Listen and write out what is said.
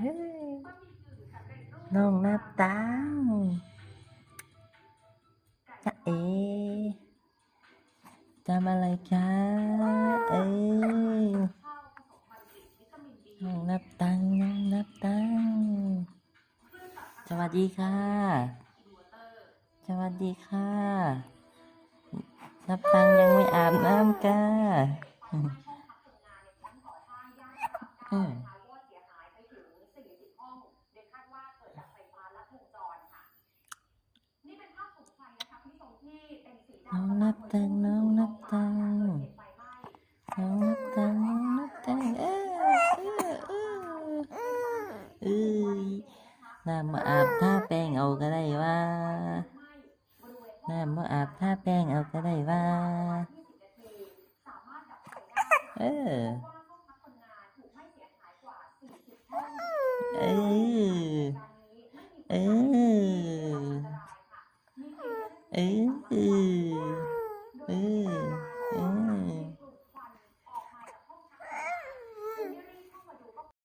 น้องนับตังจะเอทำอะไรคะเอ้น้องนับตังน้องนับตังสวัสดีค่ะ สวัสดีค่ะ นับตังยังไม่อาบน้ำก้าอืม น้องนับตังน้องนับตังน้องนับตังน้องนับตังเออเออเออเอ้ยน้ำมาอาบท่าแป้งเอาก็ได้ว่าน้ำมาอาบท่าแป้งเอาก็ได้ว่าเออเออเออ เออ